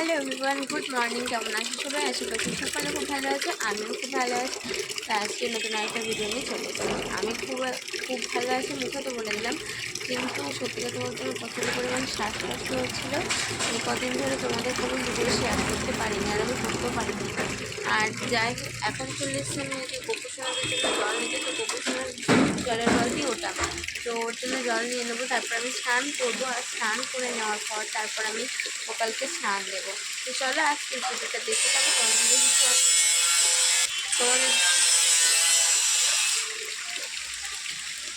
Hello everyone, good morning. কেমন আছো সবাই? আশা করছি সকালে খুব ভালো আছে, আমিও খুব ভালো আছি। তা আজকে নতুন আরেকটা ভিডিও নিয়ে চলে এসেছি। আমি খুব খুব ভালো আছি মুখে তো বলে দিলাম, কিন্তু সত্যি কথা বলতে আমার প্রচুর পরিমাণ শ্বাসকষ্ট হচ্ছিল। কদিন ধরে তোমাদের কোনো ভিডিও শেয়ার করতে পারিনি, আর আমি করতেও পারিনি। আর যাই এখন চলে এসেছি আমি যে গোপুসোনাদের জন্য জল নিতে। তো গোপুসোনার জলের বালতি ওটা? তো ওর জন্য জল নিয়ে নেব, তারপর আমি স্নান করব আর স্নান করে নেওয়ার পর তারপর আমি সকালকে স্নান দেবো। তো চলো আজকে ভিডিওটা দেখতে থাকো, তোমাদের কিছু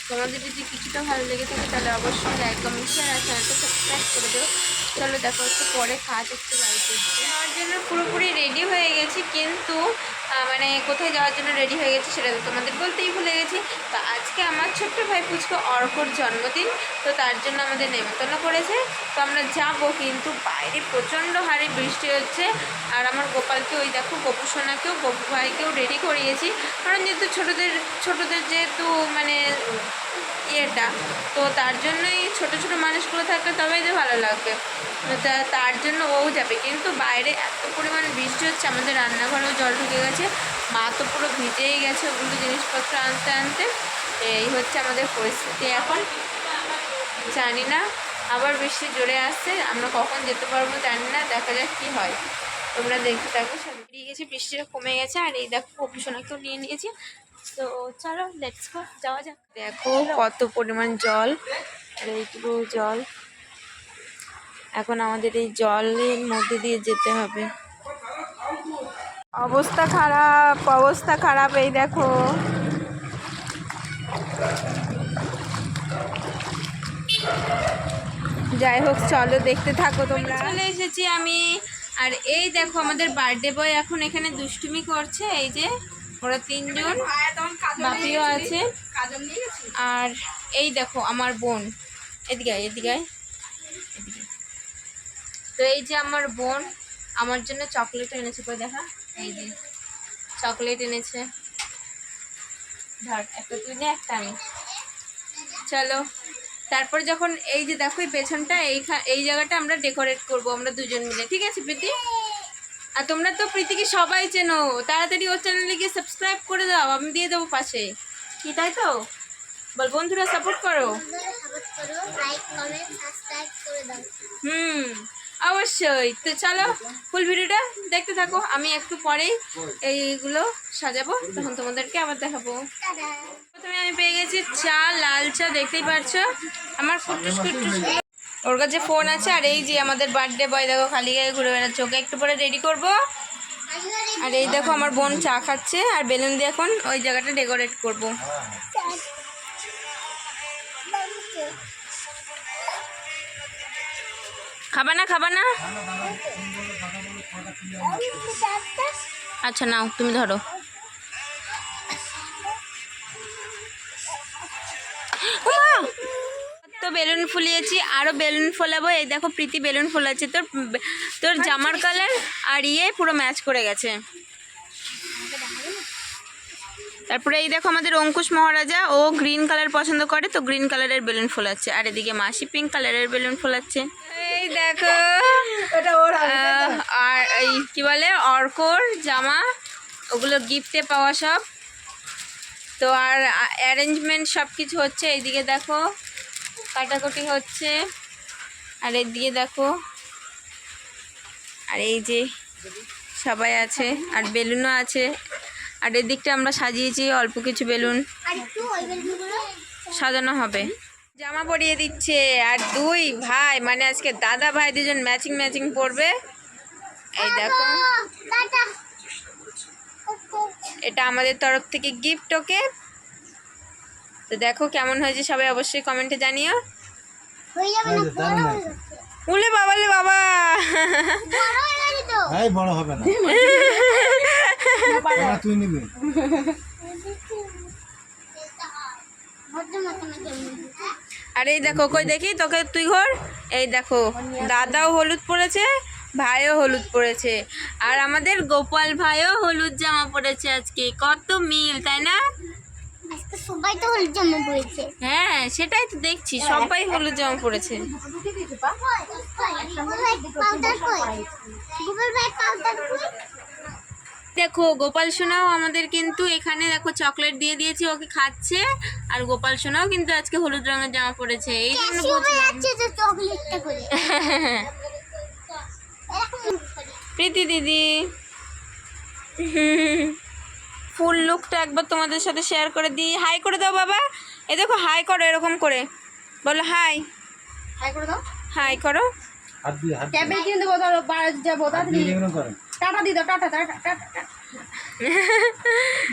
তোমাদের যদি কিছুটা ভালো লেগে থাকে তাহলে অবশ্যই লাইক কমেন্ট শেয়ার আর চ্যানেলটা সাবস্ক্রাইব করে দিও চলো দেখো একটু পরে কাজ হচ্ছে বাড়িতে যাওয়ার জন্য পুরোপুরি রেডি হয়ে গেছি, কিন্তু মানে কোথায় যাওয়ার জন্য রেডি হয়ে গেছি সেটা তো তোমাদের বলতেই ভুলে গেছি। তো আজকে আমার ছোট্ট ভাই পুচকো অর্কর জন্মদিন, তো তার জন্য আমাদের নেমন্তন্ন করেছে। তো আমরা যাব, কিন্তু বাইরে প্রচণ্ড হারে বৃষ্টি হচ্ছে। আর আমার গোপালকে ওই দেখো গোপু সোনাকেও, গোপু ভাইকেও রেডি করিয়েছি। কারণ যেহেতু ছোটোদের ছোটোদের যেহেতু মানে ইয়েটা, তো তার জন্যই ছোট ছোট মানুষগুলো থাকলে তবেই তো ভালো লাগবে। তার জন্য ও যাবে। কিন্তু বাইরে এত পরিমাণ বৃষ্টি হচ্ছে, আমাদের রান্নাঘরেও জল ঢুকে গেছে। মা তো পুরো ভিজেই গেছে ওগুলো জিনিসপত্র আনতে আনতে। এই হচ্ছে আমাদের পরিস্থিতি এখন। জানি না, আবার বৃষ্টি জোরে আসছে, আমরা কখন যেতে পারব জানি না, দেখা যাক কি হয়। তোমরা দেখতে থাকো, সব বেরিয়ে গেছে, বৃষ্টিটা কমে গেছে, আর এই দেখো কপিসোনাকেও নিয়ে নিয়েছি। তো চলো লেটস যাওয়া যাক। দেখো কত পরিমাণ জল এইটুকু জল। এখন আমাদের এই জলের মধ্যে দিয়ে যেতে হবে। অবস্থা খারাপ অবস্থা খারাপ, এই দেখো। যাই হোক, চলো দেখতে থাকো তোমরা। চলে এসেছি আমি। আর এই দেখো, আমাদের বার্থডে বয় এখন এখানে দুষ্টুমি করছে। এই যে, ওরা তিনজন, বাপিও আছে। আর এই দেখো, আমার বোন। এদিকে এদিকে। তো এই যে আমার বোন আমার জন্য চকলেট এনেছে কই দেখা? এই যে চকলেট এনেছে। ধর একটা তুই নে একটা আমি। চলো তারপর যখন এই যে দেখো এই পেছনটা এই এই জায়গাটা আমরা ডেকোরেট করব আমরা দুজন মিলে। ঠিক আছে প্রীতি? আর তোমরা তো প্রীতিকে সবাই চেনো। তাড়াতাড়ি ওর চ্যানেলে গিয়ে সাবস্ক্রাইব করে দাও আমি দিয়ে দেবো পাশে। কি তাই তো? বল বন্ধুরা সাপোর্ট করো। করো করে হুম। অবশ্যই। তো চলো ফুল ভিডিওটা দেখতে থাকো। আমি একটু পরেই এইগুলো সাজাবো, তখন তোমাদেরকে আবার দেখাবো। প্রথমে আমি পেয়ে গেছি চা, লাল চা, দেখতেই পারছ? আমার কুটুস কুটুস ওর কাছে ফোন আছে, আর এই যে আমাদের বার্থডে বয় দেখো, খালি গায়ে ঘুরে বেড়াচ্ছে। ওকে একটু পরে রেডি করব। আর এই দেখো, আমার বোন চা খাচ্ছে, আর বেলুন দিয়ে এখন ওই জায়গাটা ডেকোরেট করব। খাবা না খাবা না? আচ্ছা নাও, তুমি ধরো। তো বেলুন ফুলিয়েছি আরও বেলুন ফোলাবো। এই দেখো, প্রীতি বেলুন ফোলাচ্ছে। তোর তোর জামার কালার আর ইয়ে পুরো ম্যাচ করে গেছে। তারপরে এই দেখো, আমাদের অঙ্কুশ মহারাজা, ও গ্রিন কালার পছন্দ করে, তো গ্রিন কালারের বেলুন ফোলাচ্ছে। আর এদিকে মাসি পিঙ্ক কালারের বেলুন ফোলাচ্ছে। এই দেখো। আর এই কি বলে অর্কর জামা ওগুলো গিফটে পাওয়া সব। তো আর অ্যারেঞ্জমেন্ট সব কিছু হচ্ছে এইদিকে দেখো কাটাকুটি হচ্ছে। আর এদিকে দেখো আর এই যে সবাই আছে আর বেলুনও আছে। আর এদিকটা আমরা সাজিয়েছি অল্প কিছু বেলুন। আর একটু ওই বেলগুলো সাজানো হবে। জামা পরিয়ে দিচ্ছে। আর দুই ভাই মানে আজকে দাদা ভাই দুজন ম্যাচিং ম্যাচিং পরবে। এই দেখো। এটা আমাদের তরফ থেকে গিফট ওকে তো দেখো কেমন হয়েছে সবাই অবশ্যই কমেন্টে জানিও। উলে বাবালে বাবা। হয়ে তো। এই বড় হবে না। না, তুই নিবি। আর এই দেখো কই দেখি তোকে তুই ঘর এই দেখো দাদাও হলুদ পরেছে ভাইও হলুদ পরেছে আর আমাদের গোপাল ভাইও হলুদ জামা পরেছে আজকে কত মিল তাই না সবাই তো হলুদ জামা পরেছে হ্যাঁ সেটাই তো দেখছি সবাই হলুদ জামা পরেছে দেখো গোপাল সোনাও আমাদের কিন্তু এখানে দেখো চকলেট দিয়ে দিয়েছি ওকে খাচ্ছে। আর গোপাল সোনাও কিন্তু আজকে হলুদ রঙের জামা পড়েছে এই জন্য। প্রীতি দিদি। ফুল লুকটা একবার তোমাদের সাথে শেয়ার করে দিই। হাই করে দাও বাবা। এ দেখো হাই করো এরকম করে। বলো হাই। হাই করে দাও। হাই করো। হাত দিয়ে হাত ক্যাবে কিনে দেবো ধরো বাড়ি যাব তাড়াতাড়ি। টাটা দিয়ে দাও টাটা টাটা টাটা।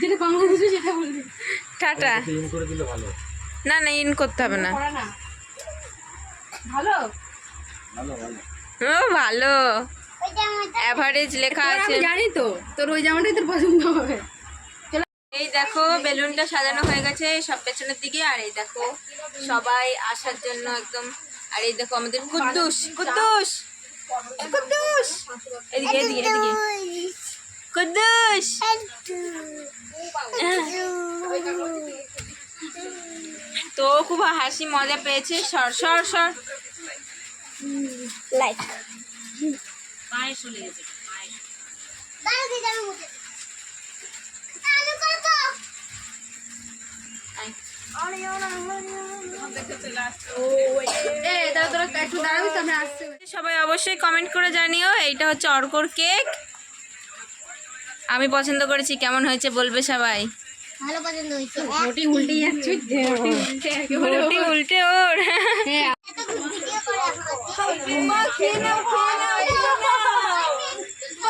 যেটা বাংলাদেশে সেটা বলবি। টাটা। ইন করে দিলে ভালো। না না ইন করতে হবে না। ভালো? ভালো ভালো। ও ভালো। অ্যাভারেজ লেখা আছে। জানি তো তোর ওই জামাটাই তোর পছন্দ হবে। এই দেখো বেলুনটা সাজানো হয়ে গেছে সব পেছনের দিকে আর এই দেখো সবাই আসার জন্য একদম আর এই দেখো আমাদের কুদ্দুস কুদ্দুস। কুদ্দুস এদিকে এদিকে এদিকে কুদ্দুস তো খুব হাসি মজা পেয়েছে। সর সর সর। লাইক দাঁড়া দিদি আমি মুখে সবাই অবশ্যই কমেন্ট করে জানিও এইটা হচ্ছে অর্কর কেক আমি পছন্দ করেছি কেমন হয়েছে বলবে সবাই? ভালো পছন্দ হয়েছে মোটি উল্টে যাচ্ছে ওর। হ্যাঁ।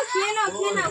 খেয়ে নাও খেয়ে নাও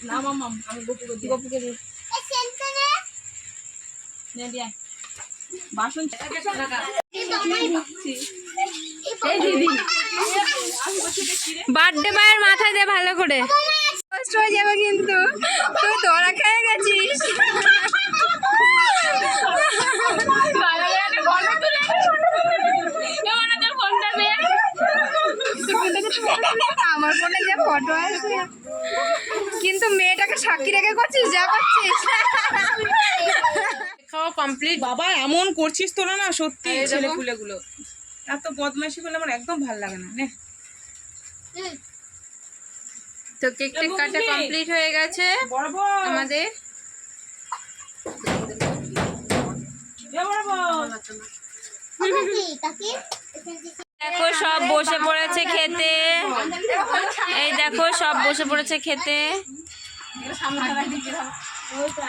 না মামা আমি নে দিয়ে বাসন বার্থডে মায়ের মাথায় দে ভালো করে। কষ্ট হয়ে যাবে কিন্তু তুই তোরা খেয়ে গেছিস আমার ফোনে যে ফটো আছে কিন্তু মেয়েটাকে সাক্ষী রেখে খাওয়া কমপ্লিট বাবা এমন করছিস তোরা না সত্যি। ছেলে পুলেগুলো এত বদমাইশি করলে আমার একদম ভালো লাগে না নে। তো কাটা কমপ্লিট হয়ে গেছে। আমাদের। কাকি দেখো সব বসে পড়েছে খেতে। এই দেখো সব বসে পড়েছে খেতে। 我转